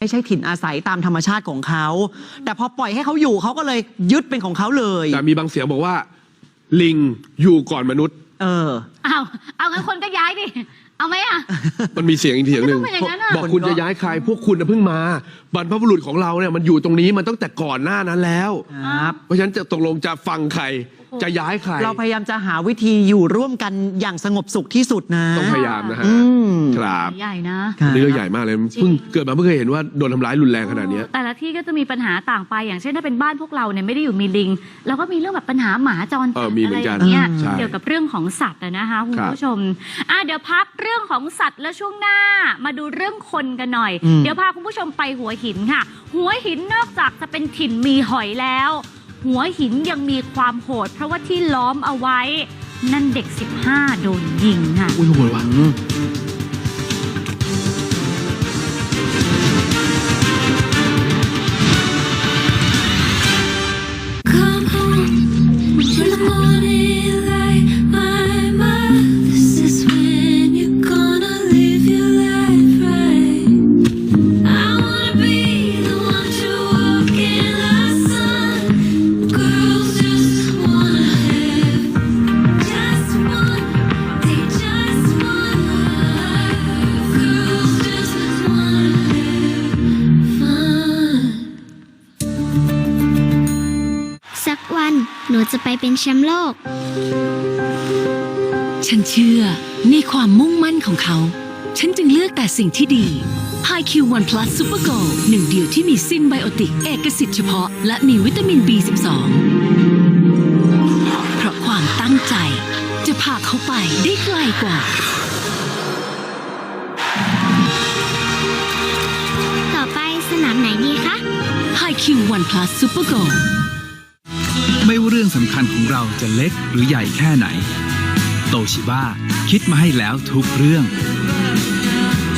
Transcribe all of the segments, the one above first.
ไม่ใช่ถิ่นอาศัยตามธรรมชาติของเขา แต่พอปล่อยให้เขาอยู่เขาก็เลยยึดเป็นของเขาเลย แต่มีบางเสียงบอกว่า ลิงอยู่ก่อนมนุษย์ เออเอาเอางั้นคนก็ย้ายดิ เอาไหมอะ มันมีเสียงอีกเสียงหนึ่งไม่ต้องเป็นอย่างนั้นอะ บอกคุณจะย้ายใครพวกคุณน่ะเพิ่งมาบรรพบุรุษของเราเนี่ยมันอยู่ตรงนี้มันตั้งแต่ก่อนหน้านั้นแล้ว ครับ เพราะฉะนั้นจะตกลงจะฟังใครจะย้ายใคร เราพยายามจะหาวิธีอยู่ร่วมกันอย่างสงบสุขที่สุดนะ ต้องพยายามนะฮะอืม ครับใหญ่นะ ครับ นี่เรื่องใหญ่มากเลยเพิ่งเกิดมาเพิ่งเคยเห็นว่าโดนทำร้ายรุนแรงขนาดเนี้ย แต่ละที่ก็จะมีปัญหาต่างไป อย่างเช่นถ้าเป็นบ้านพวกเราเนี่ยไม่ได้อยู่มีลิงเราก็มีเรื่องแบบปัญหาหมาจรเอจัอดมีอะเหมืไรอนอกันย่างเงี้ยใช่เกี่ยวกับเรื่องของสัตว์อะนะคะคุณครับผู้ชมอะเดี๋ยวพักเรื่องของสัตว์แล้วช่วงหน้ามาดูเรื่องคนกันหน่อย อืม เดี๋ยวพาคุณผู้ชมไปหัวหินค่ะ หัวหินนอกจากจะเป็นถิ่นมีหอยแล้ว หัวหินยังมีความโหด เพราะว่าที่ล้อมเอาไว้ นั่นเด็ก 15 โดนยิงค่ะ อุ้ยโหดว่ะ จะไปเป็นแชมป์โลก ฉันเชื่อในความมุ่งมั่นของเขา ฉันจึงเลือกแต่สิ่งที่ดี High Q One Plus Super Go หนึ่งเดียวที่มีซิมไบโอติกเอกสิทธิ์เฉพาะ และมีวิตามิน B12 เพราะความตั้งใจ จะพาเขาไปได้ไกลกว่า ต่อไปสนามไหนดีคะ High Q One Plus Super Go ไม่ว่าเรื่องสำคัญของเราจะเล็กหรือใหญ่แค่ไหน โตชิบ้าคิดมาให้แล้วทุกเรื่อง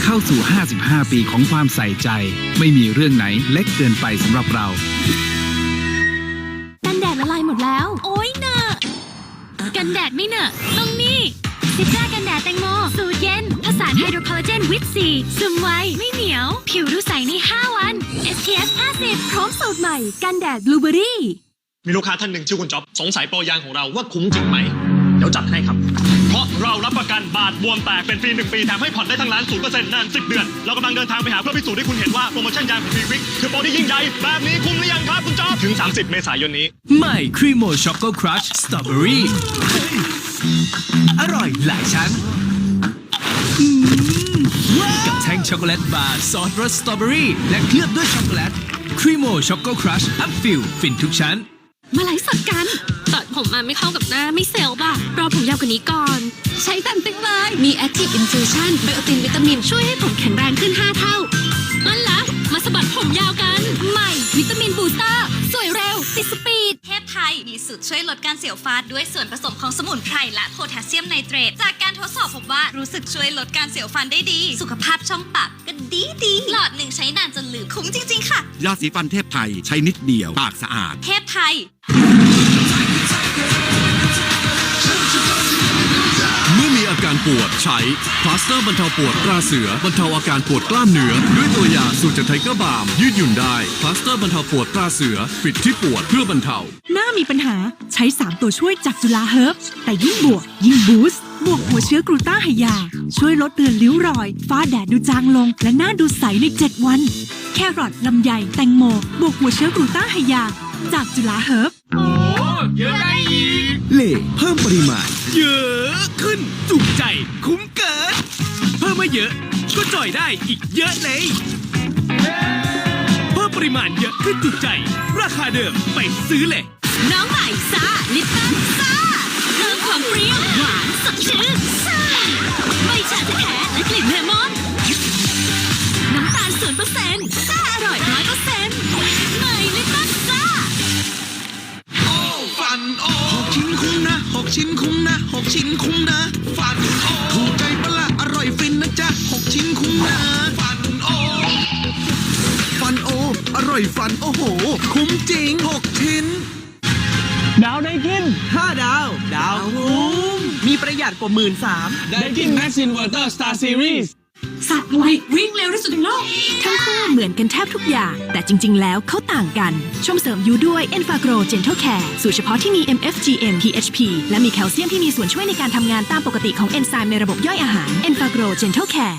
เข้าสู่ 55 ปีของความใส่ใจ ไม่มีเรื่องไหนเล็กเกินไปสำหรับเรากันแดดละลายหมดแล้ว โอ๊ยเนอะกันแดดไม่เนอะต้องนี่ซิตรากันแดดแตงโม สูตรเย็น ผสานไฮโดรคอลลาเจนวิตซีซึมไว ไม่เหนียว ผิวดูใสใน 5 วัน SPF 50พร้อมสูตรใหม่ กันแดดบลูเบอรี่ มีลูกค้าท่านหนึ่งชื่อคุณจ๊อบสงสัยโปรยางของเราว่าคุ้มจริงไหม เดี๋ยวจัดให้ครับ เพราะเรารับประกันบาดบวมแตกเป็นฟรีหนึ่งปีแถมให้ผ่อนได้ทั้งร้านศูนย์เปอร์เซ็นต์นานสิบเดือน เรากำลังเดินทางไปหาเพื่อพิสูจน์ให้คุณเห็นว่าโปรโมชั่นยางของฟีวิกคือโปรที่ยิ่งใหญ่แบบนี้คุ้มหรือยังครับคุณจ๊อบถึง 30 เมษายนนี้ ใหม่ครีโมช็อกโกครัชสตรอเบอรี่อร่อยหลายชั้นอืมกับแท่งช็อกโกแลตบาร์ซอสรสสตรอเบอรี่และเคลือบด้วยช็อกโกแลตครีโมช็อกโกครัชอัพฟิลฟินทุกชั้น มาไลฟ์สดกันตัดผมมาไม่เข้ากับหน้าไม่เซลล์ป่ะ รอผมยาวกว่านี้ก่อน ใช้ตันติ้งเลย มี Active Infusion ไบโอตินวิตามินช่วยให้ผมแข็งแรงขึ้น 5 เท่านั่นละมาสะบัดผมยาวกัน ใหม่ วิตามินบูสเตอร์ ทพไทยมีสูตรช่วยลดการเสียวฟาดด้วยส่วนผสมของสมุนไพรและโพแทสเซียมไนเตรต จากการทดสอบพบว่ารู้สึกช่วยลดการเสียวฟันได้ดี สุขภาพช่องปากก็ดีดีหลอดหนึ่งใช้นานจนลืมคุ้มจริง ๆ ค่ะ ยาสีฟันเทพไทยใช้นิดเดียว ปากสะอาด เทพไทย การปวด ใช้พลาสเตอร์บรรเทาปวดตราเสือบรรเทาอาการปวดกล้ามเนื้อด้วยตัวยาสูตรจากไทเกอร์บาล์มยืดหยุ่นได้พลาสเตอร์บรรเทาปวดตราเสือปิดที่ปวดเพื่อบรรเทา หน้ามีปัญหาใช้ 3 ตัวช่วยจากจุฬาเฮิร์บแต่ยิ่งบวก ยิ่งบูสต์บวกหัวเชื้อกรูต้าไฮยา ช่วยลดเลือนริ้วรอย ฟ้าแดดดูจางลง และหน้าดูใสใน 7 วัน แครอทลำไยแตงโม บวกหัวเชื้อกรูต้าไฮยา จากจุฬาเฮิร์บเล่เพิ่มปริมาณ เยอะขึ้นจุใจ คุ้มเกิน เพิ่มมาเยอะ ก็จ่อยได้อีกเยอะเลย เพิ่มปริมาณเยอะขึ้นจุใจ ราคาเดิมไปซื้อเลย น้องใหม่ซ่าลิปตันซ่าเติมความเปรี้ยวหวานสดชื่นซ่าไม่ชาแท้ๆและกลิ่นเลมอนน้ หกชิ้นคุ้มนะฟันโอถูกใจปะละอร่อยฟินนะจ๊ะหกชิ้นคุ้มนะฟันโอฟันโอ อร่อยฟันโอ้โห คุ้มจริงหกชิ้น ดาวได้กิน 5 ดาว ดาวคุ้มมีประหยัดกว่าหมื่นสามได้กินแม็กซินเวอร์เตอร์สตาร์ซีรีส์ สัตว์อะไรวิ่งเร็วที่สุดในโลก ทั้งคู่เหมือนกันแทบทุกอย่าง แต่จริง ๆ แล้วเขาต่างกัน ชมเสริมยูด้วย e n f a g r o Gentle Care สูตรเฉพาะที่มี MFGM PHP และมีแคลเซียมที่มีส่วนช่วยในการทำงานตามปกติของเอนไซม์ในระบบย่อยอาหาร e n f a g r o Gentle Care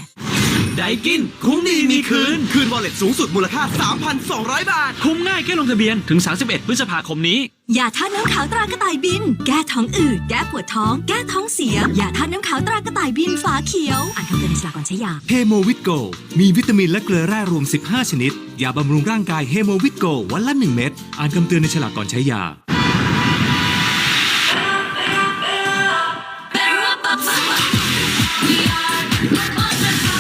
ได้กิน คุ้มดีมีคืน คืนวอลเล็ตสูงสุดมูลค่า 3,200 บาท คุ้มง่ายแค่ลงทะเบียนถึง 31 พฤษภาคมนี้ ยาท่าตุน้ำขาวตรากระต่ายบิน แก้ท้องอืด แก้ปวดท้อง แก้ท้องเสีย ยาท่าตุน้ำขาวตรากระต่ายบินฝาเขียว อ่านคำเตือนในฉลากก่อนใช้ยา เฮโมวิตโก มีวิตามินและเกลือแร่รวม 15 ชนิด ยาบำรุงร่างกายเฮโมวิตโกวันละ 1 เม็ด อ่านคำเตือนในฉลากก่อนใช้ยาอ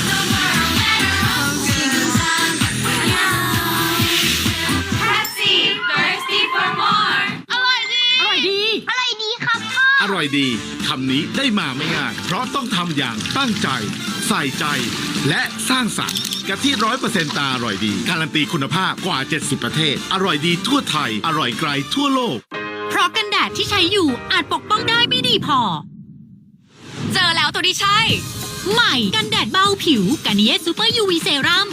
ร่อยดีคำนี้ได้มาไม่ง่าย เพราะต้องทำอย่างตั้งใจ ใส่ใจ และสร้างสรรค์กะทิร้อยเปอร์เซ็นต์ตาอร่อยดี การันตีคุณภาพกว่า 70 ประเทศ อร่อยดีทั่วไทย อร่อยไกลทั่วโลก เพราะกันแดดที่ใช้อยู่อาจปกป้องได้ไม่ดีพอ เจอแล้วตัวที่ใช่ ใหม่กันแดดเบาผิวกันเยสซูเปอร์ยูวีเซรั่ม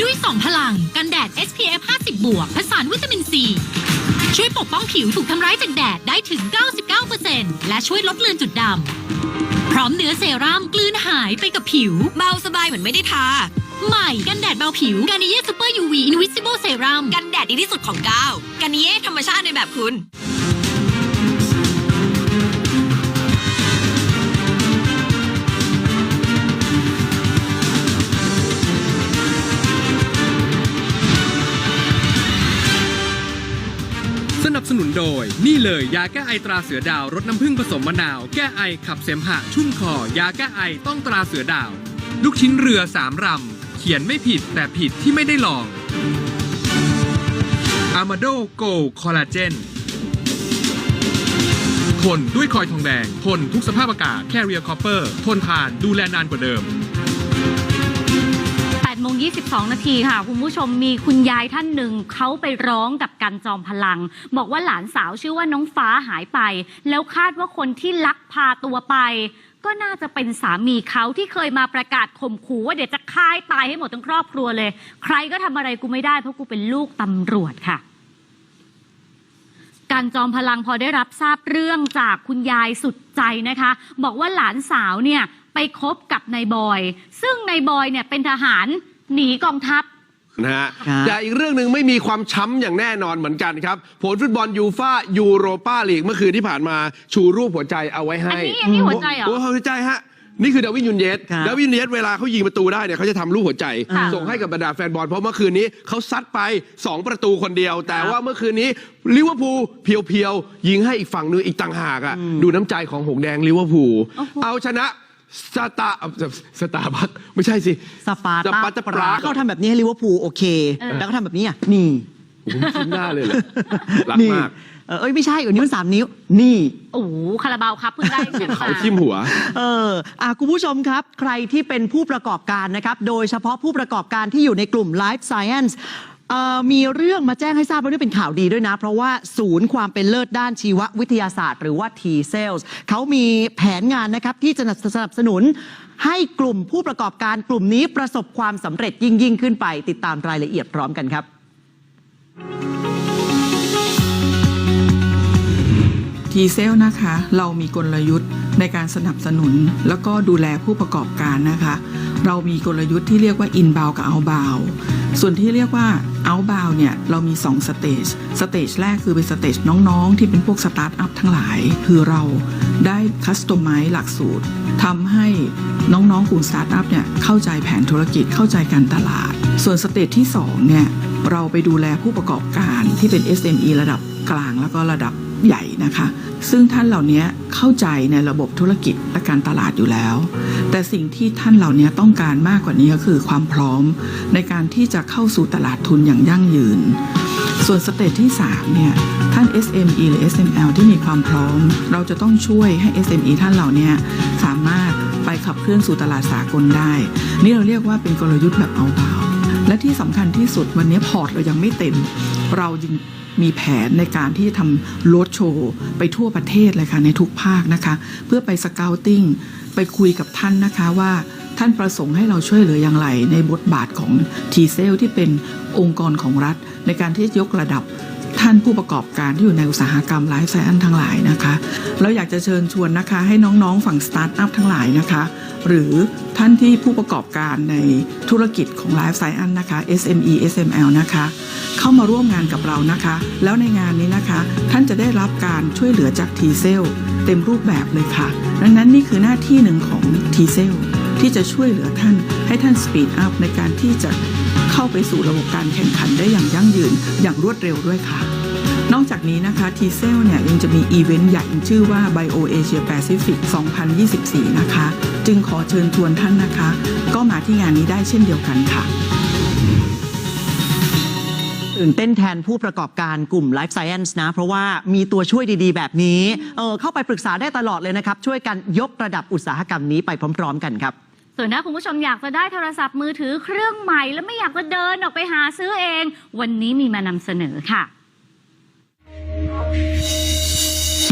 ด้วย 2 พลังกันแดด SPF 50 บวกผสานวิตามินซี ช่วยปกป้องผิวถูกทำร้ายจากแดดได้ถึง 99%และช่วยลดเลือนจุดดำ พร้อมเนื้อเซรั่มกลืนหายไปกับผิว เบาสบายเหมือนไม่ได้ทา ใหม่กันแดดเบาผิวกันเยซูเปอร์ยูวีอินวิซิเบิลเซรั่มกันแดดดีที่สุดของก้าวกันเยธรรมชาติในแบบคุณ นี่เลยยาแก้ไอตราเสือดาวรสน้ำผึ้งผสมมะนาว แก้ไอขับเสมหะ ชุ่มคอ ยาแก้ไอต้องตราเสือดาว ลูกชิ้นเรือสามรำ เขียนไม่ผิดแต่ผิดที่ไม่ได้ลอง a m a d o Go Collagen ทนด้วยคอยทองแดงทนทุกสภาพอากาศ Carrier Copper ทนทานดูแลนานกว่าเดิม มง22 นาทีค่ะ คุณผู้ชมมีคุณยายท่านหนึ่งเขาไปร้องกับกันจอมพลัง บอกว่าหลานสาวชื่อว่าน้องฟ้าหายไป แล้วคาดว่าคนที่ลักพาตัวไป ก็น่าจะเป็นสามีเขาที่เคยมาประกาศข่มขู่ว่าเดี๋ยวจะฆ่าให้ตายให้หมดทั้งครอบครัวเลย ใครก็ทำอะไรกูไม่ได้เพราะกูเป็นลูกตำรวจค่ะการจอมพลังพอได้รับทราบเรื่องจากคุณยายสุดใจนะคะ บอกว่าหลานสาวเนี่ยไปคบกับนายบอย ซึ่งนายบอยเนี่ยเป็นทหาร หนีกองทัพ นะฮะครับ แต่อีกเรื่องหนึ่งไม่มีความช้ำอย่างแน่นอนเหมือนกันครับ ผลฟุตบอลยูฟ่ายูโรปาลีกเมื่อคืนที่ผ่านมาชูรูปหัวใจเอาไว้ให้อันนี้อันนี้หัวใจเหรอ โอ้หัวใจฮะ นี่คือดาวินยูนเยสครับดาวินยูนเยสเวลาเขายิงประตูได้เนี่ยเขาจะทำรูปหัวใจ ค่ะ ส่งให้กับบรรดาแฟนบอลเพราะเมื่อคืนนี้เขาซัดไป 2 ประตูคนเดียว แต่ครับว่าเมื่อคืนนี้ลิเวอร์พูลเพียวๆยิงให้อีกฝั่งนึงอีกต่างหากอะดูน้ำใจของหงแดงลิเวอร์พูลโอ้โหเอาชนะ สตาร์สตาร์บัคไม่ใช่สิ สปาร์สตาปาร์ตาปปราราเขาทำแบบนี้ให้ลิเวอร์พูลโอเคเออแล้วก็ทำแบบนี้อะนี่ผมชิมหน้าเลยเหรอรักนี่มาก เออเอ้ยไม่ใช่อันนี้มันสามนิ้ว นี่ โอ้โหคาราบาวครับเพิ่งได้แชมป์เขามาทิ่มหัว เอออะคุณผู้ชมครับ ใครที่เป็นผู้ประกอบการนะครับ โดยเฉพาะผู้ประกอบการที่อยู่ในกลุ่ม Life Science เอ่อมีเรื่องมาแจ้งให้ทราบว่านี่เป็นข่าวดีด้วยนะ เพราะว่าศูนย์ความเป็นเลิศด้านชีววิทยาศาสตร์ หรือว่า T Cells เขามีแผนงานนะครับที่จะสนับสนุน ให้กลุ่มผู้ประกอบการกลุ่มนี้ประสบความสำเร็จยิ่งยิ่งขึ้นไป ติดตามรายละเอียดพร้อมกันครับ ทีเซลนะคะ เรามีกลยุทธ์ ในการสนับสนุนแล้วก็ดูแลผู้ประกอบการนะคะ เรามีกลยุทธ์ที่เรียกว่า inbound กับ outbound ส่วนที่เรียกว่า outbound เนี่ย เรามี 2 สเตจสเตจแรกคือเป็นสเตจน้องๆ ที่เป็นพวกสตาร์ทอัพทั้งหลาย คือเราได้คัสตอมไมซ์หลักสูตรทำให้น้องๆ กลุ่มสตาร์ทอัพเนี่ย เข้าใจแผนธุรกิจเข้าใจการตลาด ส่วนสเตจที่ 2 เนี่ย เราไปดูแลผู้ประกอบการที่เป็น SME ระดับกลางแล้วก็ระดับใหญ่นะคะ ซึ่งท่านเหล่านี้ เข้าใจในระบบธุรกิจและการตลาดอยู่แล้ว แต่สิ่งที่ท่านเหล่านี้ต้องการมากกว่านี้ก็คือความพร้อมในการที่จะเข้าสู่ตลาดทุนอย่างยั่งยืน ส่วนสเตจที่3เนี่ยท่าน SME หรือ SML ที่มีความพร้อม เราจะต้องช่วยให้ SME ท่านเหล่านี้สามารถไปขับเคลื่อนสู่ตลาดสากลได้ นี่เราเรียกว่าเป็นกลยุทธ์แบบเอาเบาและที่สำคัญที่สุดวันนี้พอร์ตเรายังไม่เต็ม เราจึง มีแผนในการที่จะทำโรดโชว์ไปทั่วประเทศเลยค่ะในทุกภาคนะคะ เพื่อไปสเกลติ้งไปคุยกับท่านนะคะว่าท่านประสงค์ให้เราช่วยเหลืออย่างไร ในบทบาทของทีเซลที่เป็นองค์กรของรัฐ ในการที่จะยกระดับ ท่านผู้ประกอบการที่อยู่ในอุตสาหกรรมไลฟ์ไซแอนทั้งหลายนะคะเราอยากจะเชิญชวนนะคะให้น้องๆฝั่งสตาร์ทอัพทั้งหลายนะคะหรือท่านที่ผู้ประกอบการในธุรกิจของ Life Science นะคะ SME SML นะคะเข้ามาร่วมงานกับเรานะคะ แล้วในงานนี้นะคะ ท่านจะได้รับการช่วยเหลือจาก t c e l เต็มรูปแบบเลยค่ะ ดังนั้นนี่คือหน้าที่หนึ่งของ t c e l ที่จะช่วยเหลือท่านให้ท่านสปีดอัพในการที่จะ เข้าไปสู่ระบบการแข่งขันได้อย่างยั่งยืนอย่างรวดเร็วด้วยค่ะ นอกจากนี้นะคะ t c e l เนี่ยยังจะมีอีเวนต์ใหญ่ชื่อว่า Bio Asia Pacific 2024 นะคะ จึงขอเชิญชวนท่านนะคะ ก็มาที่งานนี้ได้เช่นเดียวกันค่ะตื่นเต้นแทนผู้ประกอบการกลุ่ม Life Science นะ เพราะว่ามีตัวช่วยดีๆ แบบนี้ เออเข้าไปปรึกษาได้ตลอดเลยนะครับ ช่วยกันยกระดับอุตสาหกรรมนี้ไปพร้อม ๆ กันครับ ส่วนถ้าคุณผู้ชมอยากจะได้โทรศัพท์มือถือเครื่องใหม่ แล้วไม่อยากจะเดินออกไปหาซื้อเอง วันนี้มีมานำเสนอค่ะ